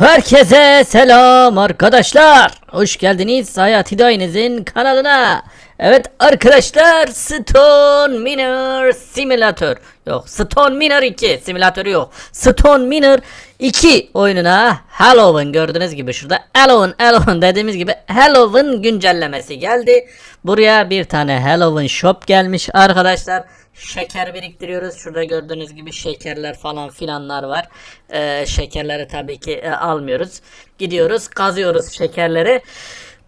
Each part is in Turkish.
Herkese selam arkadaşlar. Hoş geldiniz Hayat Hidayinizin kanalına. Evet arkadaşlar Stone Miner Simulator. Yok Stone Miner 2 simülatörü yok. Stone Miner 2 oyununa Halloween gördüğünüz gibi şurada Halloween Halloween dediğimiz gibi Halloween güncellemesi geldi. Buraya bir tane Halloween shop gelmiş arkadaşlar şeker biriktiriyoruz. Şurada gördüğünüz gibi şekerler falan filanlar var. Ee, şekerleri tabii ki e, almıyoruz. Gidiyoruz kazıyoruz şekerleri.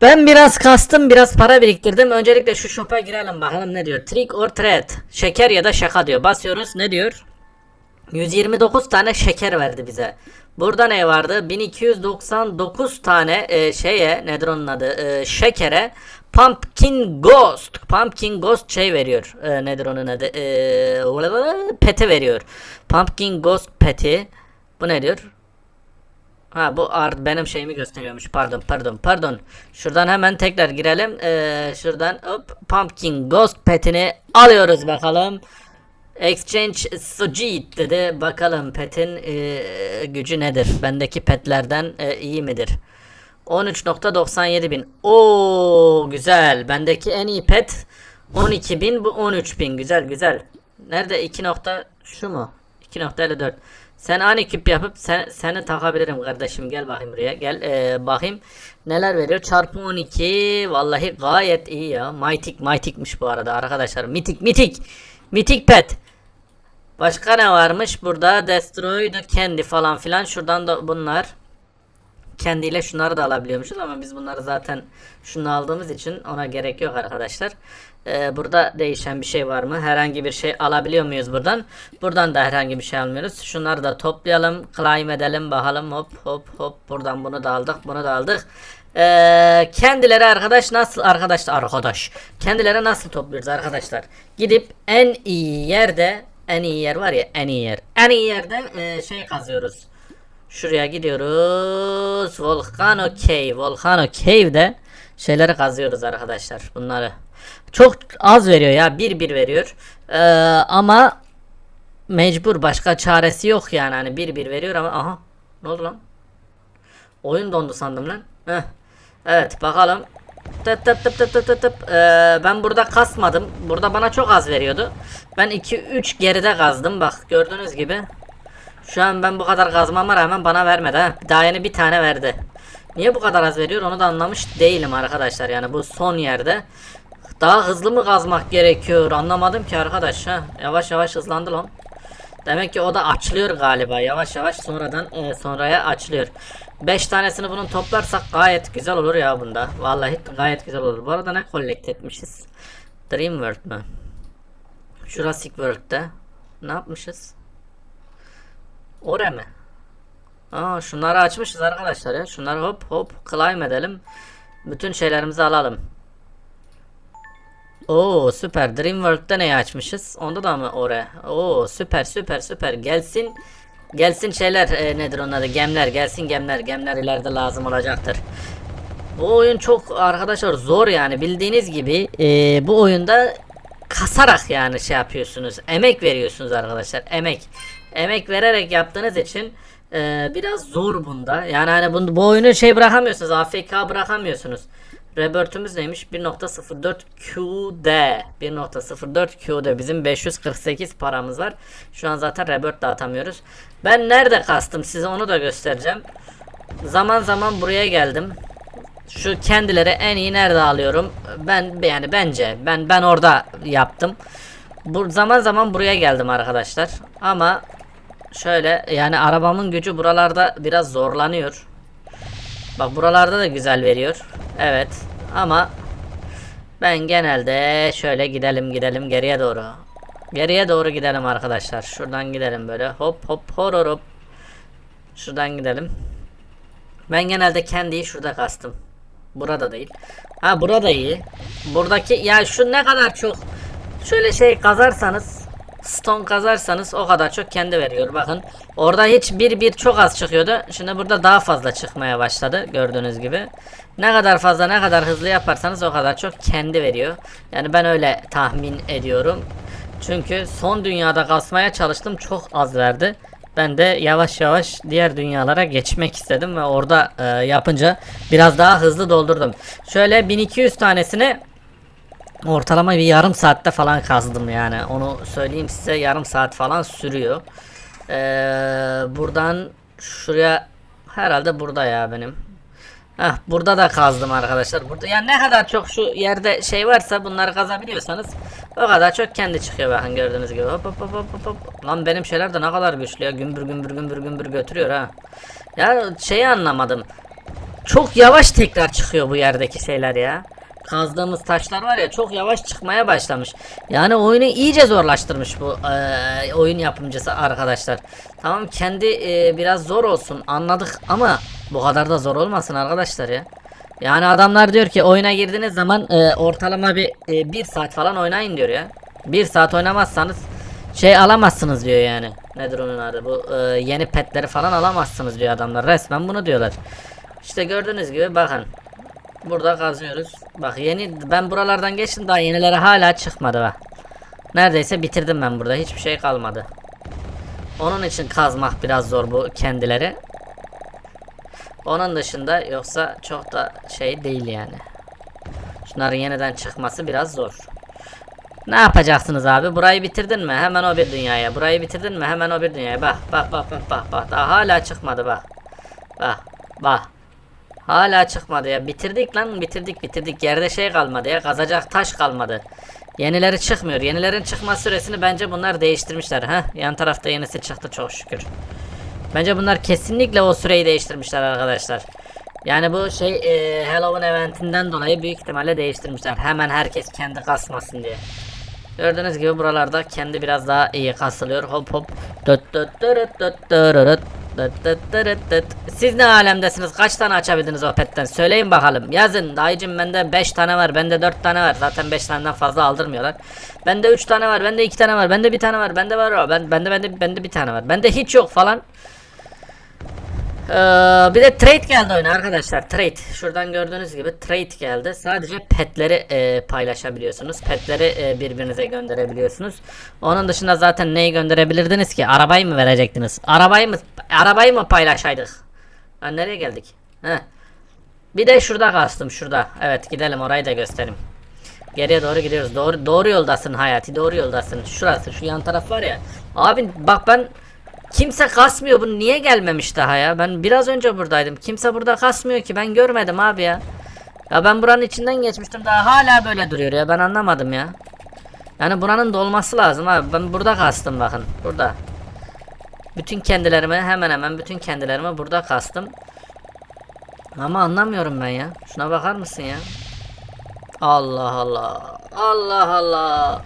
Ben biraz kastım biraz para biriktirdim. Öncelikle şu shop'a girelim bakalım ne diyor. Trick or treat. Şeker ya da şaka diyor. Basıyoruz ne diyor? 129 tane şeker verdi bize. Burada ne vardı? 1299 tane e, şeye nedir onun adı? E, şekere Pumpkin Ghost. Pumpkin Ghost şey veriyor. E, nedir onun adı? E, peti veriyor. Pumpkin Ghost peti. Bu ne diyor? Ha bu art benim şeyimi gösteriyormuş. Pardon pardon pardon. Şuradan hemen tekrar girelim. Ee, şuradan hop Pumpkin Ghost petini alıyoruz bakalım. Exchange Sujit dedi. Bakalım petin e, gücü nedir? Bendeki petlerden e, iyi midir? 13.97 bin. Oo güzel. Bendeki en iyi pet 12 bin bu 13 bin. Güzel güzel. Nerede 2 nokta şu mu? 2.54. Sen ani küp yapıp sen, seni takabilirim kardeşim. Gel bakayım buraya. Gel ee, bakayım. Neler veriyor? Çarpı 12. Vallahi gayet iyi ya. Mytik mytikmiş bu arada arkadaşlar. Mitik mitik. Mitik pet. Başka ne varmış? Burada Destroy the Candy falan filan. Şuradan da bunlar. Kendiyle şunları da alabiliyormuşuz ama biz bunları zaten şunu aldığımız için ona gerek yok arkadaşlar. Ee, burada değişen bir şey var mı? Herhangi bir şey alabiliyor muyuz buradan? Buradan da herhangi bir şey almıyoruz. Şunları da toplayalım. Climb edelim bakalım. Hop hop hop. Buradan bunu da aldık. Bunu da aldık. Ee, kendileri arkadaş nasıl arkadaş arkadaş kendileri nasıl topluyoruz arkadaşlar gidip en iyi yerde en iyi yer var ya en iyi yer en iyi yerde e, şey kazıyoruz Şuraya gidiyoruz. Volcano Cave. Volcano Cave'de şeyleri kazıyoruz arkadaşlar. Bunları. Çok az veriyor ya. Bir bir veriyor. Ee, ama mecbur. Başka çaresi yok yani. Hani bir bir veriyor ama aha. Ne oldu lan? Oyun dondu sandım lan. Heh. Evet bakalım. Tıp tıp tıp tıp tıp tıp. Ee, ben burada kasmadım. Burada bana çok az veriyordu. Ben 2-3 geride kazdım. Bak gördüğünüz gibi. Şu an ben bu kadar kazmama rağmen bana vermedi ha. Daha yeni bir tane verdi. Niye bu kadar az veriyor onu da anlamış değilim arkadaşlar. Yani bu son yerde. Daha hızlı mı kazmak gerekiyor anlamadım ki arkadaş ha. Yavaş yavaş hızlandı lan. Demek ki o da açılıyor galiba. Yavaş yavaş sonradan e, sonraya açılıyor. 5 tanesini bunun toplarsak gayet güzel olur ya bunda. Vallahi gayet güzel olur. Bu arada ne collect etmişiz? Dream World mü? Jurassic World'de ne yapmışız? Ore mi? Aa şunları açmışız arkadaşlar ya. Şunları hop hop climb edelim. Bütün şeylerimizi alalım. Oo süper. Dream World'de neyi açmışız? Onda da mı ore? Oo süper süper süper. Gelsin. Gelsin şeyler e, nedir onun adı? Gemler gelsin gemler. Gemler ileride lazım olacaktır. Bu oyun çok arkadaşlar zor yani bildiğiniz gibi e, bu oyunda kasarak yani şey yapıyorsunuz. Emek veriyorsunuz arkadaşlar. Emek. Emek vererek yaptığınız için e, biraz zor bunda. Yani hani bu, bu oyunu şey bırakamıyorsunuz. AFK bırakamıyorsunuz. Rebirth'ümüz neymiş? 1.04 QD. 1.04 QD. Bizim 548 paramız var. Şu an zaten Rebirth de atamıyoruz. Ben nerede kastım size onu da göstereceğim. Zaman zaman buraya geldim. Şu kendileri en iyi nerede alıyorum? Ben yani bence ben ben orada yaptım. Bu zaman zaman buraya geldim arkadaşlar. Ama şöyle yani arabamın gücü buralarda biraz zorlanıyor. Bak buralarda da güzel veriyor. Evet. Ama ben genelde şöyle gidelim gidelim geriye doğru. Geriye doğru gidelim arkadaşlar. Şuradan gidelim böyle. Hop hop horor hop. Şuradan gidelim. Ben genelde kendiyi şurada kastım. Burada değil. Ha burada iyi. Buradaki ya şu ne kadar çok şöyle şey kazarsanız stone kazarsanız o kadar çok kendi veriyor. Bakın orada hiç bir bir çok az çıkıyordu. Şimdi burada daha fazla çıkmaya başladı gördüğünüz gibi. Ne kadar fazla ne kadar hızlı yaparsanız o kadar çok kendi veriyor. Yani ben öyle tahmin ediyorum. Çünkü son dünyada kasmaya çalıştım çok az verdi. Ben de yavaş yavaş diğer dünyalara geçmek istedim ve orada e, yapınca biraz daha hızlı doldurdum. Şöyle 1200 tanesini ortalama bir yarım saatte falan kazdım yani. Onu söyleyeyim size yarım saat falan sürüyor. Ee, buradan şuraya herhalde burada ya benim. Heh, burada da kazdım arkadaşlar. Burada yani ne kadar çok şu yerde şey varsa bunları kazabiliyorsanız o kadar çok kendi çıkıyor bakın gördüğünüz gibi. Hop hop hop hop hop. Lan benim şeyler de ne kadar güçlü ya. Gümbür gümbür gümbür gümbür götürüyor ha. Ya şeyi anlamadım. Çok yavaş tekrar çıkıyor bu yerdeki şeyler ya. Kazdığımız taşlar var ya çok yavaş çıkmaya başlamış. Yani oyunu iyice zorlaştırmış bu eee, oyun yapımcısı arkadaşlar. Tamam kendi eee, biraz zor olsun anladık ama bu kadar da zor olmasın arkadaşlar ya. Yani adamlar diyor ki oyuna girdiğiniz zaman eee, ortalama bir eee, bir saat falan oynayın diyor ya. Bir saat oynamazsanız şey alamazsınız diyor yani. Nedir onun adı bu eee, yeni petleri falan alamazsınız diyor adamlar resmen bunu diyorlar. İşte gördüğünüz gibi bakın. Burada kazıyoruz. Bak yeni ben buralardan geçtim daha yenileri hala çıkmadı bak. Neredeyse bitirdim ben burada. Hiçbir şey kalmadı. Onun için kazmak biraz zor bu kendileri. Onun dışında yoksa çok da şey değil yani. Şunların yeniden çıkması biraz zor. Ne yapacaksınız abi? Burayı bitirdin mi? Hemen o bir dünyaya. Burayı bitirdin mi? Hemen o bir dünyaya. Bak bak bak bak bak bak. Daha hala çıkmadı bak. Bak bak. Hala çıkmadı ya. Bitirdik lan bitirdik bitirdik. Yerde şey kalmadı ya. Kazacak taş kalmadı. Yenileri çıkmıyor. Yenilerin çıkma süresini bence bunlar değiştirmişler. ha. Yan tarafta yenisi çıktı çok şükür. Bence bunlar kesinlikle o süreyi değiştirmişler arkadaşlar. Yani bu şey e, Halloween eventinden dolayı büyük ihtimalle değiştirmişler. Hemen herkes kendi kasmasın diye. Gördüğünüz gibi buralarda kendi biraz daha iyi kasılıyor. Hop hop. Dıt dıt dırıt dıt dırırıt. Siz ne alemdesiniz? Kaç tane açabildiniz o petten? Söyleyin bakalım. Yazın. Dayıcım bende 5 tane var. Bende 4 tane var. Zaten 5 taneden fazla aldırmıyorlar. Bende 3 tane var. Bende 2 tane var. Bende bir tane var. Bende var o. Ben bende bende bende bir tane var. Bende hiç yok falan. Ee, bir de trade geldi oyuna arkadaşlar. Trade. Şuradan gördüğünüz gibi trade geldi. Sadece petleri e, paylaşabiliyorsunuz. Petleri e, birbirinize gönderebiliyorsunuz. Onun dışında zaten neyi gönderebilirdiniz ki? Arabayı mı verecektiniz? Arabayı mı arabayı mı paylaşaydık? Ha, nereye geldik? Heh. Bir de şurada kastım şurada. Evet gidelim orayı da göstereyim. Geriye doğru gidiyoruz. Doğru doğru yoldasın Hayati. Doğru yoldasın. Şurası şu yan taraf var ya. Abi bak ben kimse kasmıyor. Bu niye gelmemiş daha ya? Ben biraz önce buradaydım. Kimse burada kasmıyor ki. Ben görmedim abi ya. Ya ben buranın içinden geçmiştim. Daha hala böyle duruyor ya. Ben anlamadım ya. Yani buranın dolması lazım abi. Ben burada kastım bakın. Burada. Bütün kendilerimi hemen hemen bütün kendilerimi burada kastım. Ama anlamıyorum ben ya. Şuna bakar mısın ya? Allah Allah. Allah Allah.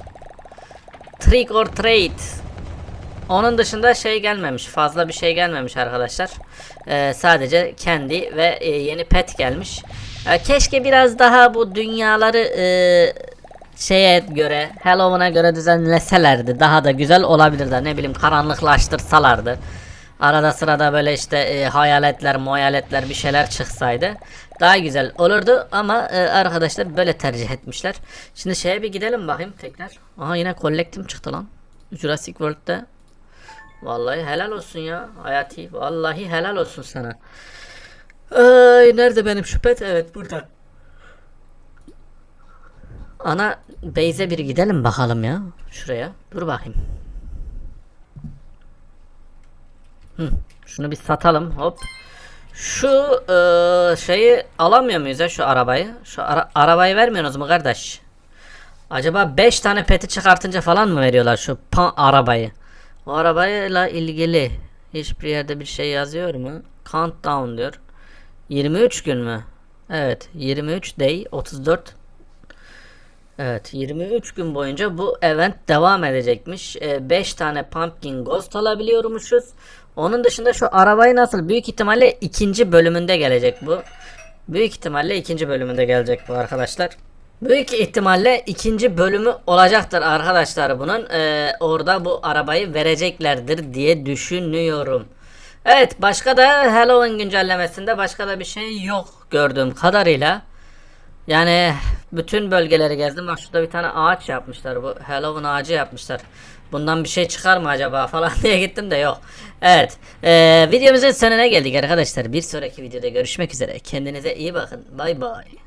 Trick or treat. Onun dışında şey gelmemiş. Fazla bir şey gelmemiş arkadaşlar. Ee, sadece kendi ve e, yeni pet gelmiş. Ee, keşke biraz daha bu dünyaları e, şeye göre, Halloween'a göre düzenleselerdi. Daha da güzel olabilirdi. Ne bileyim karanlıklaştırsalardı. Arada sırada böyle işte e, hayaletler, muhayaletler bir şeyler çıksaydı daha güzel olurdu ama e, arkadaşlar böyle tercih etmişler. Şimdi şeye bir gidelim bakayım tekrar. Aha yine kolektim çıktı lan. Jurassic World'de. Vallahi helal olsun ya Hayati. Vallahi helal olsun sana. Ay nerede benim şu pet? Evet burada. Ana base'e bir gidelim bakalım ya. Şuraya. Dur bakayım. Hı, şunu bir satalım hop. Şu eee, şeyi alamıyor muyuz ya şu arabayı? Şu ara- arabayı vermiyorsunuz mu kardeş? Acaba 5 tane peti çıkartınca falan mı veriyorlar şu pan arabayı? O arabayla ilgili hiçbir yerde bir şey yazıyor mu? Countdown diyor. 23 gün mü? Evet 23 day 34 Evet 23 gün boyunca bu event devam edecekmiş. 5 tane pumpkin ghost alabiliyormuşuz. Onun dışında şu arabayı nasıl büyük ihtimalle ikinci bölümünde gelecek bu. Büyük ihtimalle ikinci bölümünde gelecek bu arkadaşlar. Büyük ihtimalle ikinci bölümü olacaktır arkadaşlar bunun. Ee, orada bu arabayı vereceklerdir diye düşünüyorum. Evet başka da Halloween güncellemesinde başka da bir şey yok gördüğüm kadarıyla. Yani bütün bölgeleri gezdim. Bak şurada bir tane ağaç yapmışlar. Bu Halloween ağacı yapmışlar. bundan bir şey çıkar mı acaba falan diye gittim de yok. Evet. Ee, videomuzun sonuna geldik arkadaşlar. Bir sonraki videoda görüşmek üzere. Kendinize iyi bakın. Bay bay.